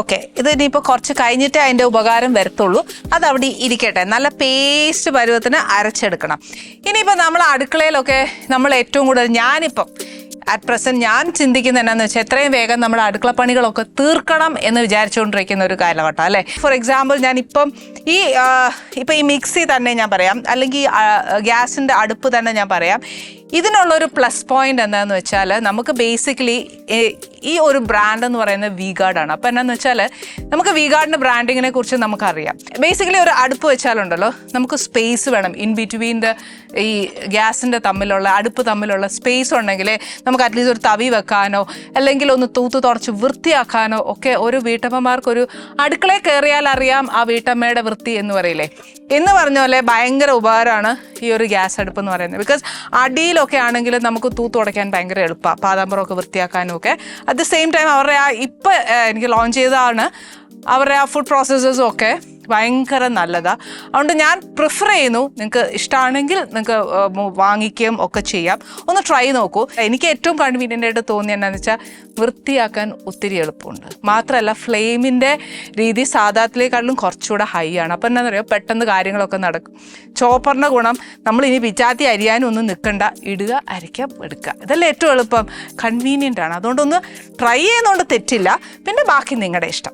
Okay ഇത് ഇനിയിപ്പോൾ കുറച്ച് കഴിഞ്ഞിട്ടേ അതിന്റെ ഉപകാരം വരത്തുള്ളൂ. അത് അവിടെ ഇരിക്കട്ടെ. നല്ല പേസ്റ്റ് പരുവത്തിന് അരച്ചെടുക്കണം. ഇനിയിപ്പോൾ നമ്മൾ അടുക്കളയിലൊക്കെ നമ്മൾ ഏറ്റവും കൂടുതൽ ഞാനിപ്പം അറ്റ് പ്രസന്റ് ഞാൻ ചിന്തിക്കുന്നത് എന്നാന്ന് വെച്ചാൽ എത്രയും വേഗം നമ്മൾ അടുക്കള പണികളൊക്കെ തീർക്കണം എന്ന് വിചാരിച്ചുകൊണ്ടിരിക്കുന്ന ഒരു കാലഘട്ടം അല്ലേ? ഫോർ എക്സാമ്പിൾ ഞാൻ ഇപ്പം ഈ ഇപ്പം ഈ മിക്സി തന്നെ ഞാൻ പറയാം. അല്ലെങ്കിൽ ഗ്യാസിന്റെ അടുപ്പ് തന്നെ ഞാൻ പറയാം. ഇതിനുള്ളൊരു പ്ലസ് പോയിന്റ് എന്താണെന്ന് വെച്ചാൽ നമുക്ക് ബേസിക്കലി ഈ ഒരു ബ്രാൻഡ് എന്ന് പറയുന്നത് വീഗാർഡാണ് അപ്പോൾ എന്നാന്ന് വെച്ചാൽ നമുക്ക് വീഗാർഡിന്റെ ബ്രാൻഡിങ്ങിനെ കുറിച്ച് നമുക്കറിയാം. ബേസിക്കലി ഒരു അടുപ്പ് വെച്ചാലുണ്ടല്ലോ നമുക്ക് സ്പേസ് വേണം. ഇൻ ബിറ്റ്വീൻ ദ ഈ ഗ്യാസിന്റെ തമ്മിലുള്ള അടുപ്പ് തമ്മിലുള്ള സ്പേസ് ഉണ്ടെങ്കിൽ നമുക്ക് അറ്റ്ലീസ്റ്റ് ഒരു തവി വെക്കാനോ അല്ലെങ്കിൽ ഒന്ന് തൂത്ത് തുടച്ച് വൃത്തിയാക്കാനോ ഒക്കെ ഒരു വീട്ടമ്മമാർക്കൊരു അടുക്കളയിൽ കയറിയാൽ അറിയാം ആ വീട്ടമ്മയുടെ വൃത്തി എന്ന് പറയില്ലേ. എന്ന് പറഞ്ഞ പോലെ ഭയങ്കര ഉപകാരമാണ് ഈ ഒരു ഗ്യാസ് അടുപ്പ് എന്ന് പറയുന്നത്. ബിക്കോസ് അടിയിലൊക്കെ ആണെങ്കിൽ നമുക്ക് തൂത്ത് ഉടയ്ക്കാൻ ഭയങ്കര എളുപ്പമാണ് പാതാമ്പറമൊക്കെ വൃത്തിയാക്കാനും ഒക്കെ. അറ്റ് ദ സെയിം ടൈം അവരുടെ ആ ഇപ്പം എനിക്ക് ലോഞ്ച് ചെയ്തതാണ്. അവരുടെ ആ ഫുഡ് പ്രോസസ്സസും ഒക്കെ ഭയങ്കര നല്ലതാണ് അതുകൊണ്ട് ഞാൻ പ്രിഫർ ചെയ്യുന്നു. നിങ്ങൾക്ക് ഇഷ്ടമാണെങ്കിൽ നിങ്ങൾക്ക് വാങ്ങിക്കുകയും ഒക്കെ ചെയ്യാം. ഒന്ന് ട്രൈ നോക്കൂ. എനിക്ക് ഏറ്റവും കൺവീനിയന്റ് ആയിട്ട് തോന്നിയ എന്താണെന്ന് വെച്ചാൽ വൃത്തിയാക്കാൻ ഒത്തിരി എളുപ്പമുണ്ട്. മാത്രമല്ല ഫ്ലെയിമിന്റെ രീതി സാധാരണത്തിലേക്കാളും കുറച്ചുകൂടെ ഹൈ ആണ്. അപ്പം എന്താണെന്ന് പറയുക പെട്ടെന്ന് കാര്യങ്ങളൊക്കെ നടക്കും. ചോപ്പറിന്റെ ഗുണം നമ്മൾ ഇനി വിചാത്തി ഒന്നും നിൽക്കണ്ട ഇടുക അരയ്ക്കാം എടുക്കുക. ഇതല്ലേ ഏറ്റവും എളുപ്പം. കൺവീനിയന്റ് ആണ്. അതുകൊണ്ടൊന്ന് ട്രൈ ചെയ്യുന്നതുകൊണ്ട് തെറ്റില്ല. പിന്നെ ബാക്കി നിങ്ങളുടെ ഇഷ്ടം.